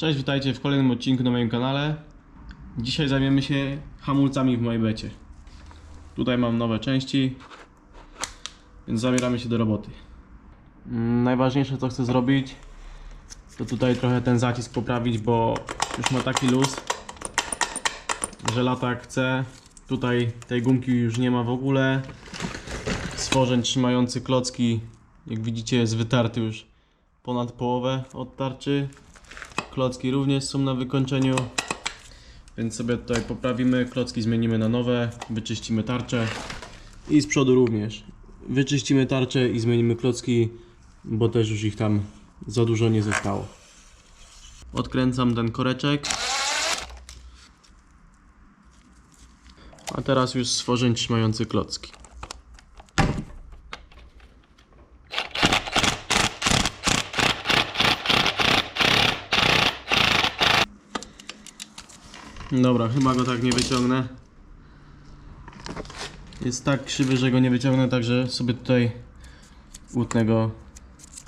Cześć, witajcie w kolejnym odcinku na moim kanale. Dzisiaj zajmiemy się hamulcami w mojej becie. Tutaj mam nowe części, więc zabieramy się do roboty. Mm, Najważniejsze co chcę zrobić, to tutaj trochę ten zacisk poprawić, bo już ma taki luz, że lata chce. Tutaj tej gumki już nie ma w ogóle. Stworzeń trzymający klocki, jak widzicie, jest wytarty już ponad połowę od tarczy. Klocki również są na wykończeniu. Więc sobie tutaj poprawimy, klocki zmienimy na nowe, wyczyścimy tarczę i z przodu również. Wyczyścimy tarczę i zmienimy klocki, bo też już ich tam za dużo nie zostało. Odkręcam ten koreczek. A teraz już stworzeń trzymający klocki. Dobra, chyba go tak nie wyciągnę. Jest tak krzywy, że go nie wyciągnę, także sobie tutaj utnę go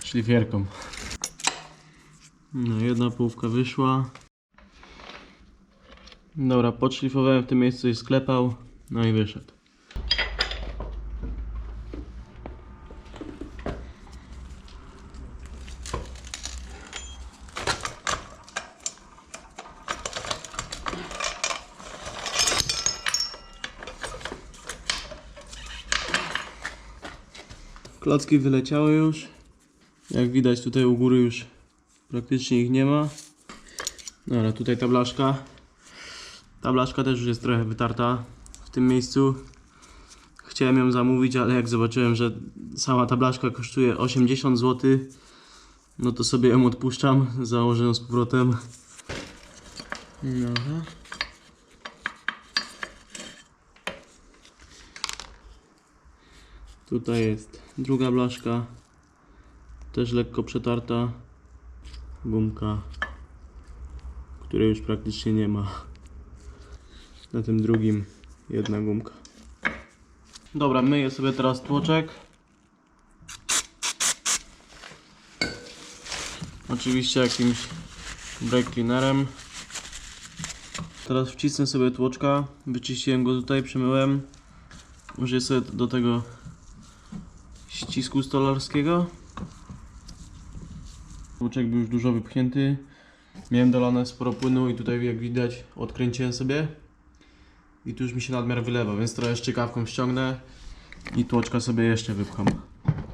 szlifierką. No, jedna połówka wyszła. Dobra, podszlifowałem w tym miejscu i sklepał, no i wyszedł. Klocki wyleciały już. Jak widać tutaj u góry już praktycznie ich nie ma. Dobra, tutaj ta blaszka. Ta blaszka też już jest trochę wytarta w tym miejscu. Chciałem ją zamówić, ale jak zobaczyłem, że sama ta blaszka kosztuje 80 zł, no to sobie ją odpuszczam. Założę ją z powrotem. Dobra. Tutaj jest druga blaszka, też lekko przetarta, gumka, której już praktycznie nie ma. Na tym drugim jedna gumka. Dobra, myję sobie teraz tłoczek. Oczywiście jakimś brake cleanerem. Teraz wcisnę sobie tłoczka, wyczyściłem go tutaj, przemyłem. Użyję sobie do tego ścisku stolarskiego. Łuczek był już dużo wypchnięty. Miałem dolane sporo płynu i tutaj jak widać odkręciłem sobie. I tu już mi się nadmiar wylewa, więc trochę szczykawką ściągnę i tłoczka sobie jeszcze wypcham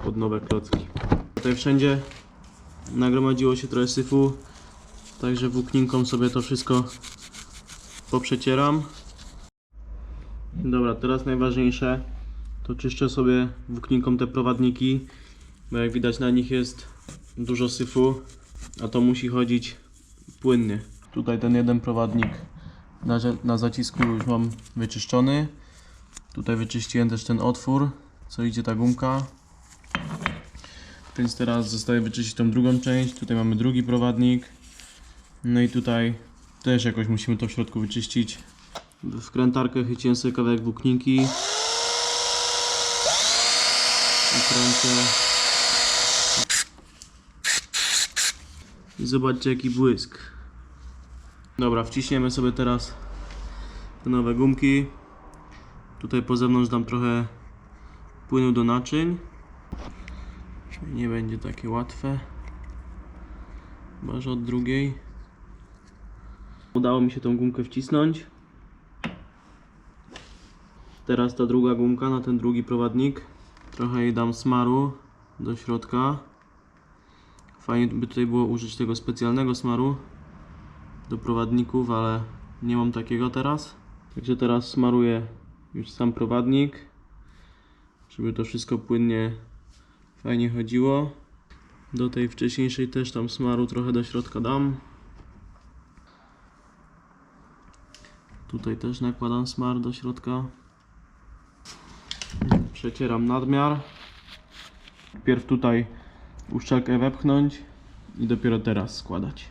pod nowe klocki. Tutaj wszędzie nagromadziło się trochę syfu, także włókninką sobie to wszystko poprzecieram. Dobra, teraz najważniejsze to czyszczę sobie włókninką te prowadniki, bo jak widać na nich jest dużo syfu, a to musi chodzić płynnie. Tutaj ten jeden prowadnik na, na zacisku już mam wyczyszczony. Tutaj wyczyściłem też ten otwór, co idzie ta gumka. Więc teraz zostaje wyczyścić tą drugą część. Tutaj mamy drugi prowadnik. No i tutaj też jakoś musimy to w środku wyczyścić. Wkrętarkę chyciłem sobie kawałek włókninki. I kręcę. I zobaczcie jaki błysk. Dobra, wciśniemy sobie teraz te nowe gumki. Tutaj po zewnątrz dam trochę płynu do naczyń. Nie będzie takie łatwe. Chyba, że od drugiej. Udało mi się tą gumkę wcisnąć. Teraz ta druga gumka na ten drugi prowadnik. Trochę jej dam smaru do środka. Fajnie by tutaj było użyć tego specjalnego smaru do prowadników, ale nie mam takiego teraz. Także teraz smaruję już sam prowadnik, żeby to wszystko płynnie, fajnie chodziło. Do tej wcześniejszej też tam smaru trochę do środka dam. Tutaj też nakładam smar do środka. Przecieram nadmiar. Pierw tutaj uszczelkę wepchnąć i dopiero teraz składać.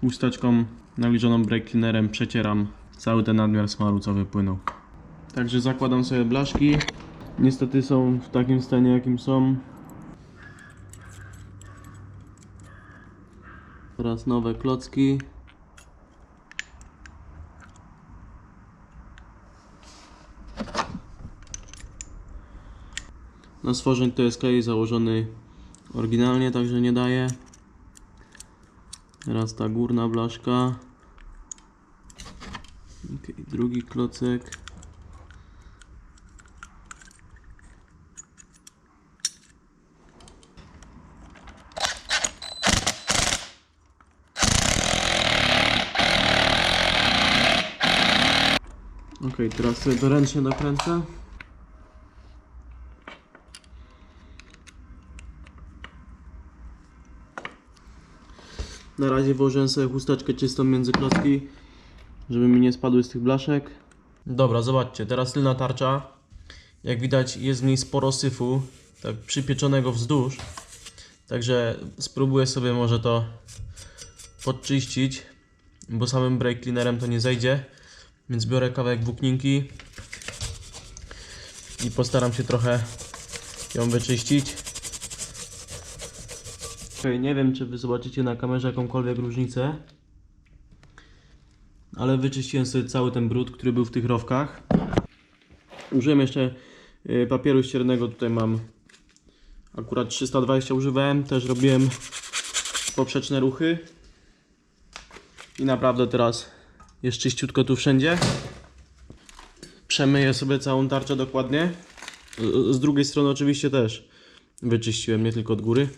Chusteczką nabliżoną brake cleanerem przecieram cały ten nadmiar smaru co wypłynął. Także zakładam sobie blaszki. Niestety są w takim stanie jakim są. Teraz nowe klocki. Na stworzeń to jest klej założony oryginalnie, także nie daje. Teraz ta górna blaszka. Okej, drugi klocek. Okej, teraz sobie to ręcznie dokręcę. Na razie włożyłem sobie chusteczkę czystą między klocki, żeby mi nie spadły z tych blaszek. Dobra, zobaczcie, teraz tylna tarcza. Jak widać jest w niej sporo syfu, tak przypieczonego wzdłuż. Także spróbuję sobie może to podczyścić, bo samym brake cleanerem to nie zejdzie. Więc biorę kawałek włókninki i postaram się trochę ją wyczyścić. Nie wiem czy wy zobaczycie na kamerze jakąkolwiek różnicę. Ale wyczyściłem sobie cały ten brud, który był w tych rowkach. Użyłem jeszcze y, papieru ściernego, tutaj mam akurat 320 używałem, też robiłem poprzeczne ruchy. I naprawdę teraz jest czyściutko tu wszędzie. Przemyję sobie całą tarczę dokładnie. Z- drugiej strony oczywiście też wyczyściłem, nie tylko od góry.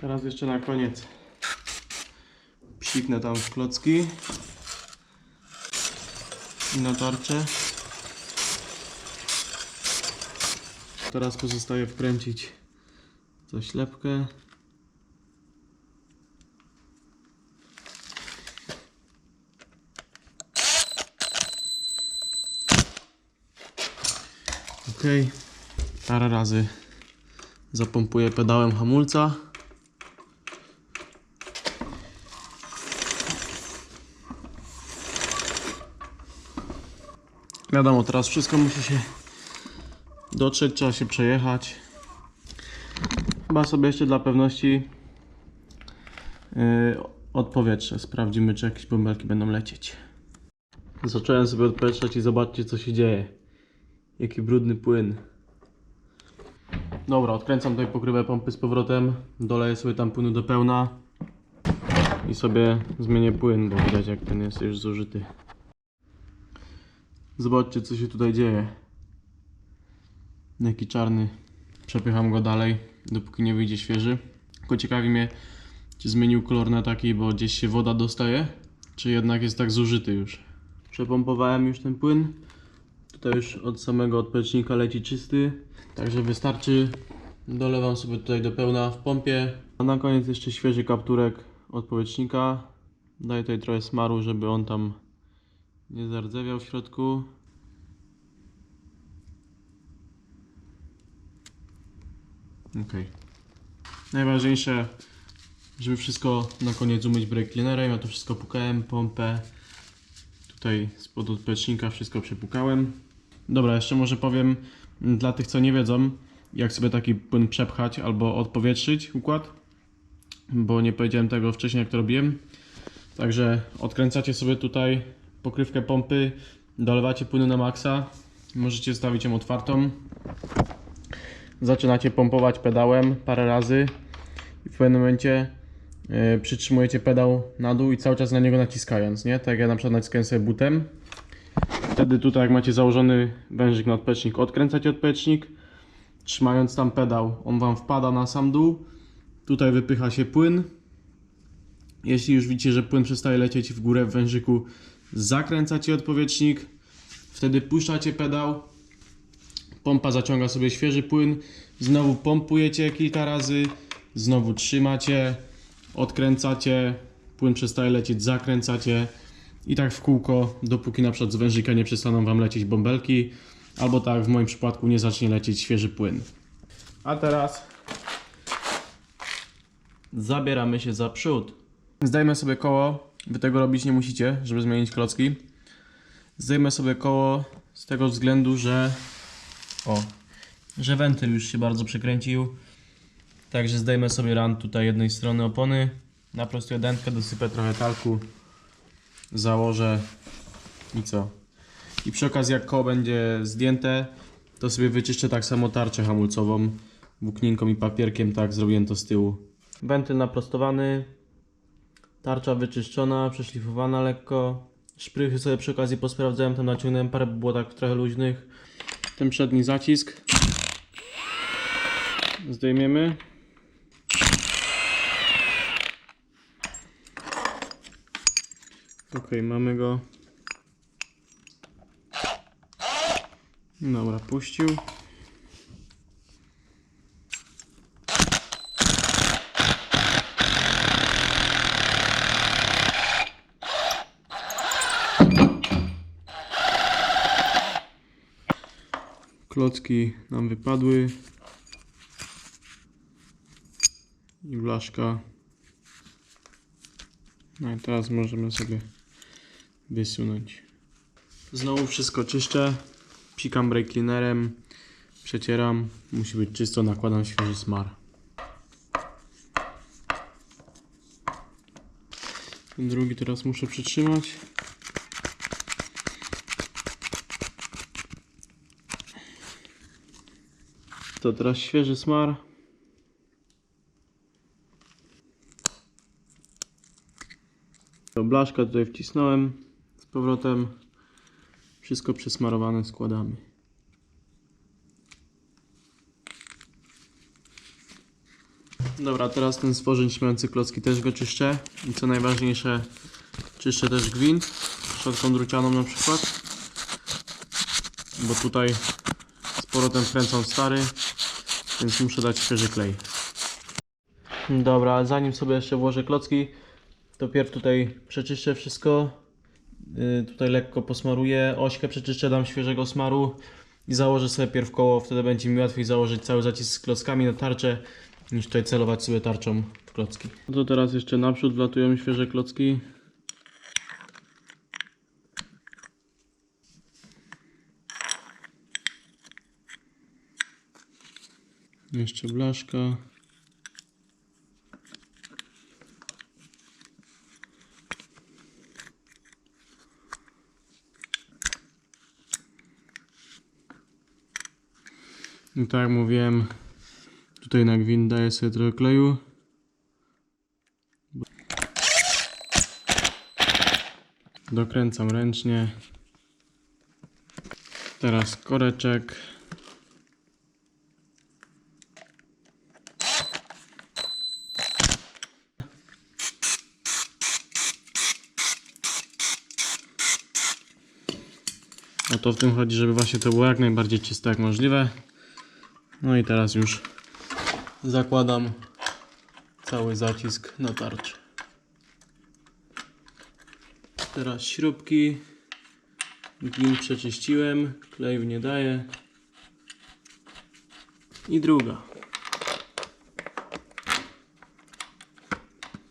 Teraz jeszcze na koniec psiknę tam w klocki i na tarczę. Teraz pozostaje wkręcić tą ślepkę. Ok, parę razy zapompuję pedałem hamulca. Wiadomo, teraz wszystko musi się dotrzeć, trzeba się przejechać. Chyba sobie jeszcze dla pewności yy. Sprawdzimy, czy jakieś bąbelki będą lecieć. Zacząłem sobie odpeszczać i zobaczcie, co się dzieje. Jaki brudny płyn. Dobra, odkręcam tutaj pokrywę pompy z powrotem. Doleję sobie tam płynu do pełna. I sobie zmienię płyn, bo widać jak ten jest już zużyty. Zobaczcie, co się tutaj dzieje. Jaki czarny. Przepycham go dalej, dopóki nie wyjdzie świeży. Tylko ciekawi mnie, czy zmienił kolor na taki, bo gdzieś się woda dostaje, czy jednak jest tak zużyty już. Przepompowałem już ten płyn. Tutaj już od samego odpecznika leci czysty, także wystarczy. Dolewam sobie tutaj do pełna w pompie. A na koniec jeszcze świeży kapturek od. Daję tutaj trochę smaru, żeby on tam nie zardzewiał w środku. Ok. Najważniejsze, żeby wszystko na koniec umyć brake cleanerem. Ja to wszystko pukałem, pompę. Tutaj spod odpecznika wszystko przepukałem. Dobra, jeszcze może powiem mm, dla tych, co nie wiedzą, jak sobie taki płyn przepchać albo odpowietrzyć układ. Bo nie powiedziałem tego wcześniej, jak to robiłem. Także odkręcacie sobie tutaj pokrywkę pompy, dolewacie płynu na maksa, możecie zostawić ją otwartą. Zaczynacie pompować pedałem parę razy i w pewnym momencie yy, przytrzymujecie pedał na dół i cały czas na niego naciskając, nie? Tak jak ja na przykład naciskałem sobie butem. Wtedy tutaj jak macie założony wężyk na odpecznik, odkręcacie odpecznik, trzymając tam pedał, on Wam wpada na sam dół. Tutaj wypycha się płyn, jeśli już widzicie, że płyn przestaje lecieć w górę w wężyku, zakręcacie odpowietrznik, wtedy puszczacie pedał, pompa zaciąga sobie świeży płyn, znowu pompujecie kilka razy, znowu trzymacie, odkręcacie, płyn przestaje lecieć, zakręcacie i tak w kółko, dopóki na przykład z wężyka nie przestaną Wam lecieć bąbelki. albo tak w moim przypadku nie zacznie lecieć świeży płyn. A teraz zabieramy się za przód. Zdejmę sobie koło, wy tego robić nie musicie, żeby zmienić klocki. Zdejmę sobie koło z tego względu, że o, że wentyl już się bardzo przekręcił. Także zdejmę sobie ran tutaj jednej strony opony, naprostuję dętkę, dosypę trochę talku, założę i co. I przy okazji jak koło będzie zdjęte, to sobie wyczyszczę tak samo tarczę hamulcową włókninką i papierkiem, tak zrobiłem to z tyłu. Wentyl naprostowany, tarcza wyczyszczona, przeszlifowana lekko. Szprychy sobie przy okazji posprawdzałem, tam naciągnąłem parę, było tak trochę luźnych. Ten przedni zacisk zdejmiemy. Ok, mamy go. Dobra, puścił. Klocki nam wypadły. I blaszka. No i teraz możemy sobie wysunąć. Znowu wszystko czyszczę. Psikam brake cleanerem. Przecieram. Musi być czysto. Nakładam świeży smar. Ten drugi teraz muszę przytrzymać. To teraz świeży smar. To blaszka tutaj wcisnąłem z powrotem. Wszystko przesmarowane składamy. Dobra, teraz ten stworzeń śmiejący klocki też go czyszczę. I co najważniejsze, czyszczę też gwint. Szczotką drucianą na przykład. Bo tutaj z powrotem wkręcam stary, więc muszę dać świeży klej. Dobra, zanim sobie jeszcze włożę klocki, to pierw tutaj przeczyszczę wszystko. Yy, tutaj lekko posmaruję, ośkę przeczyszczę, dam świeżego smaru i założę sobie pierw koło, wtedy będzie mi łatwiej założyć cały zacisk z klockami na tarczę, niż tutaj celować sobie tarczą w klocki. No to teraz jeszcze naprzód wlatują świeże klocki. Jeszcze blaszka. No tak jak mówiłem, tutaj na gwint daję sobie trochę kleju. Dokręcam ręcznie. Teraz koreczek. O to w tym chodzi, żeby właśnie to było jak najbardziej czyste jak możliwe. No i teraz już zakładam cały zacisk na tarczę. Teraz śrubki. Glin przeczyściłem, klej nie daje. I druga.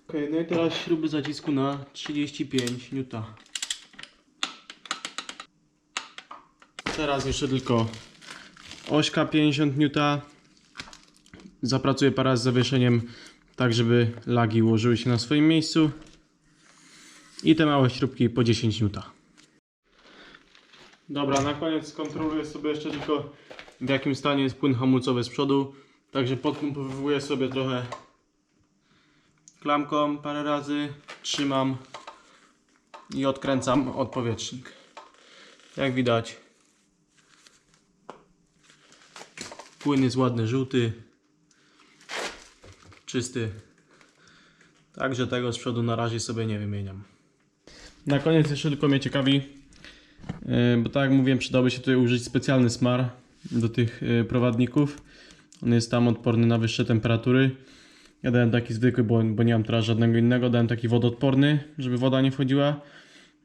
Ok, no i teraz śruby zacisku na 35 N. Teraz jeszcze tylko ośka 50 N. Zapracuję parę z zawieszeniem, tak żeby lagi ułożyły się na swoim miejscu. I te małe śrubki po 10 N. Dobra, na koniec skontroluję sobie jeszcze tylko w jakim stanie jest płyn hamulcowy z przodu. Także podpompowuję sobie trochę klamką parę razy, trzymam i odkręcam odpowietrznik. Jak widać Płyn jest ładny, żółty, czysty. Także tego z przodu na razie sobie nie wymieniam. Na koniec jeszcze tylko mnie ciekawi, yy, bo tak jak mówiłem, przydałby się tutaj użyć specjalny smar do tych yy, prowadników. On jest tam odporny na wyższe temperatury. Ja dałem taki zwykły, bo, bo nie mam teraz żadnego innego. Dałem taki wodoodporny, żeby woda nie wchodziła.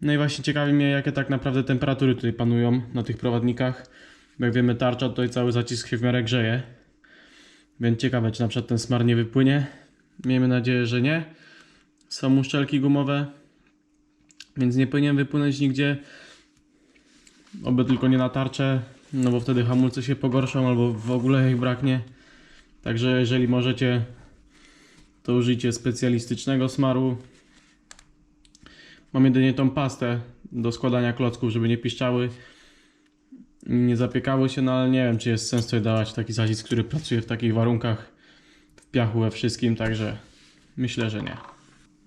No i właśnie ciekawi mnie, jakie tak naprawdę temperatury tutaj panują na tych prowadnikach. Jak wiemy, tarcza tutaj cały zacisk się w miarę grzeje. Więc ciekawe, czy na przykład ten smar nie wypłynie. Miejmy nadzieję, że nie. Są uszczelki gumowe, więc nie powinien wypłynąć nigdzie. Oby tylko nie na tarczę, no bo wtedy hamulce się pogorszą albo w ogóle ich braknie. Także jeżeli możecie, to użyjcie specjalistycznego smaru. Mam jedynie tą pastę do składania klocków, żeby nie piszczały nie zapiekały się, no ale nie wiem, czy jest sens tutaj dawać taki zacisk, który pracuje w takich warunkach, w piachu, we wszystkim, także myślę, że nie.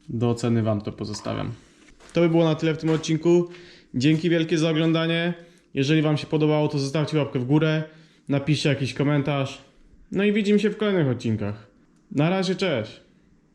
Do oceny Wam to pozostawiam. To by było na tyle w tym odcinku. Dzięki wielkie za oglądanie. Jeżeli Wam się podobało, to zostawcie łapkę w górę, napiszcie jakiś komentarz. No i widzimy się w kolejnych odcinkach. Na razie, cześć!